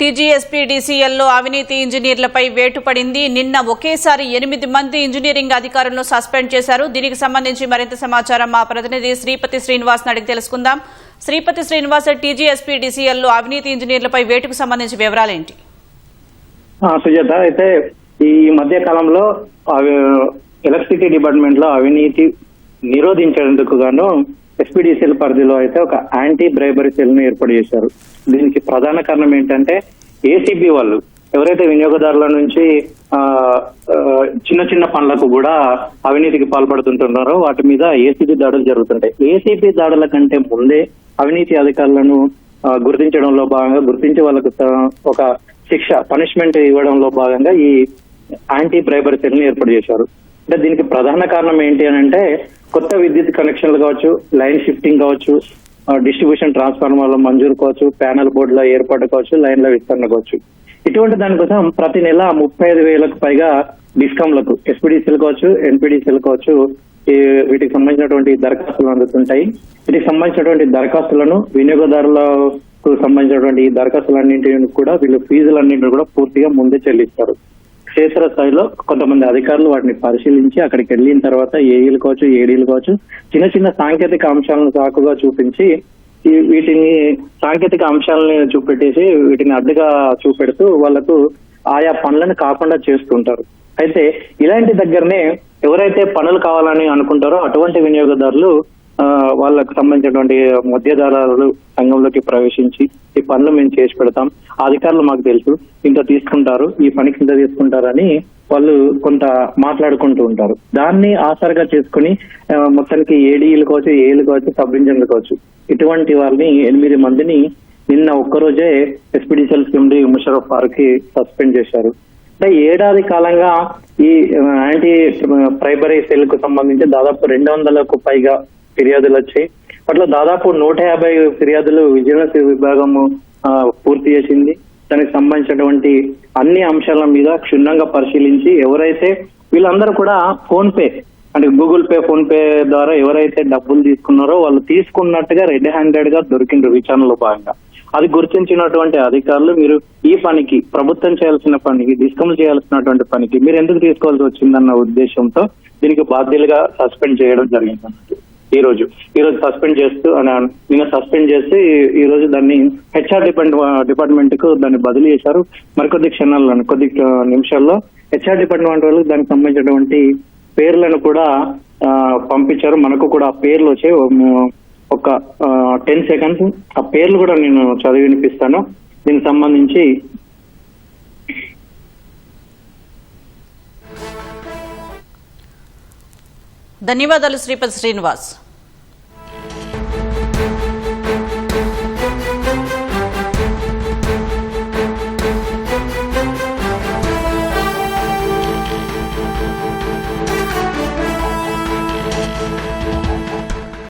టీజీఎస్పీడీసీఎల్లో అవినీతి ఇంజనీర్లపై వేటు పడింది. నిన్న ఒకేసారి ఎనిమిది మంది ఇంజనీరింగ్ అధికారులను సస్పెండ్ చేశారు. దీనికి సంబంధించి మరింత సమాచారం మా ప్రతినిధి శ్రీపతి శ్రీనివాస్ అడిగి తెలుసుకుందాం. శ్రీపతి శ్రీనివాస్ టీజీఎస్పీడీసీఎల్లో అవినీతి ఇంజనీర్లపై వేటుకు సంబంధించి వివరాలేంటి? సుజాత అయితే ఈ మధ్య కాలంలో అవి ఎలక్ట్రిసిటీ డిపార్ట్మెంట్లో అవినీతి నిరోధించేందుకు గాను ఎస్పీడీసీఎల్ పరిధిలో అయితే ఒక యాంటీ బ్రైబరీ సెల్ను ఏర్పాటు చేశారు. దీనికి ప్రధాన కారణం ఏంటంటే ఏసీబీ వాళ్ళు ఎవరైతే వినియోగదారుల నుంచి చిన్న చిన్న పనులకు కూడా అవినీతికి పాల్పడుతుంటున్నారో వాటి మీద ఏసీబీ దాడులు జరుగుతుంటాయి. ఏసీబీ దాడుల కంటే ముందే అవినీతి అధికారులను గుర్తించడంలో భాగంగా గుర్తించి వాళ్ళకు త- ఒక శిక్ష పనిష్మెంట్ ఇవ్వడంలో భాగంగా ఈ యాంటీ బ్రైబరీ సెల్ని ఏర్పాటు చేశారు. అంటే దీనికి ప్రధాన కారణం ఏంటి అని అంటే కొత్త విద్యుత్ కనెక్షన్లు కావచ్చు లైన్ షిఫ్టింగ్ కావచ్చు డిస్ట్రిబ్యూషన్ ట్రాన్స్ఫార్మర్ల మంజూరు కావచ్చు ప్యానల్ బోర్డుల ఏర్పాటు కావచ్చు లైన్ల విస్తరణ కావచ్చు. ఇటువంటి దానికోసం ప్రతి నెల ముప్పై ఐదు వేలకు పైగా డిస్కామ్లకు ఎస్పీడీసీలు కావచ్చు ఎన్పీడీసీలు కావచ్చు వీటికి సంబంధించినటువంటి దరఖాస్తులు అందుతుంటాయి. వీటికి సంబంధించినటువంటి దరఖాస్తులను వినియోగదారులకు సంబంధించినటువంటి ఈ దరఖాస్తులన్నింటిని కూడా వీళ్ళు ఫీజులన్నింటిని కూడా పూర్తిగా ముందే చెల్లిస్తారు. క్షేత్ర స్థాయిలో కొంతమంది అధికారులు వాటిని పరిశీలించి అక్కడికి వెళ్ళిన తర్వాత ఏఈలు కావచ్చు ఏడీలు కావచ్చు చిన్న చిన్న సాంకేతిక అంశాలను సాకుగా చూపించి వీటిని సాంకేతిక అంశాలని చూపెట్టేసి వీటిని అడ్డుగా చూపెడుతూ వాళ్ళకు ఆయా పనులను కాకుండా చేస్తుంటారు. అయితే ఇలాంటి దగ్గరనే ఎవరైతే పనులు కావాలని అనుకుంటారో అటువంటి వినియోగదారులు వాళ్ళకు సంబంధించినటువంటి మధ్యదళాలు సంఘంలోకి ప్రవేశించి ఈ పనులు మేము చేసి పెడతాం. అధికారులు మాకు తెలుసు ఇంత తీసుకుంటారు ఈ పనికి ఇంత తీసుకుంటారని వాళ్ళు కొంత మాట్లాడుకుంటూ ఉంటారు. దాన్ని ఆసరగా చేసుకుని మొత్తానికి ఏడీలు కావచ్చు ఏలు కావచ్చు సబ్ ఇంజన్లు కావచ్చు ఇటువంటి వాళ్ళని ఎనిమిది మందిని నిన్న ఒక్కరోజే ఎస్పీడీసీఎల్ నుండి ముషరఫ్కి సస్పెండ్ చేశారు. అంటే ఏడాది కాలంగా ఈ యాంటీ ప్రైబరీ సెల్కు సంబంధించి దాదాపు రెండు వందలకు పైగా ఫిర్యాదులు వచ్చాయి. అట్లా దాదాపు నూట యాభై ఫిర్యాదులు విజిలెన్స్ విభాగము పూర్తి చేసింది. దానికి సంబంధించినటువంటి అన్ని అంశాల మీద క్షుణ్ణంగా పరిశీలించి ఎవరైతే వీళ్ళందరూ కూడా ఫోన్ పే అంటే గూగుల్ పే ఫోన్ పే ద్వారా ఎవరైతే డబ్బులు తీసుకున్నారో వాళ్ళు తీసుకున్నట్టుగా రెడ్ హ్యాండెడ్గా దొరికిండ్రు విచారణలో భాగంగా. అది గుర్తించినటువంటి అధికారులు మీరు ఈ పనికి ప్రభుత్వం చేయాల్సిన పనికి డిస్కమ్ చేయాల్సినటువంటి పనికి మీరు ఎందుకు తీసుకోవాల్సి వచ్చిందన్న ఉద్దేశంతో దీనికి బాధ్యులుగా సస్పెండ్ చేయడం జరిగింది. ఈ రోజు. ఈ రోజు సస్పెండ్ చేస్తూ నిన్న సస్పెండ్ చేసి ఈ రోజు దాన్ని హెచ్ఆర్ డిపార్ట్ డిపార్ట్మెంట్కు దాన్ని బదిలీ చేశారు. మరికొద్ది క్షణాల్లో కొద్ది నిమిషాల్లో హెచ్ఆర్ డిపార్ట్మెంట్ వాళ్ళకి దానికి సంబంధించినటువంటి పేర్లను కూడా పంపించారు. మనకు కూడా ఆ పేర్లు వచ్చాయి. ఒక టెన్ సెకండ్స్. ఆ పేర్లు కూడా నేను చదివి వినిపిస్తాను దీనికి సంబంధించి ధన్యవాదాలు శ్రీపతి శ్రీనివాస్.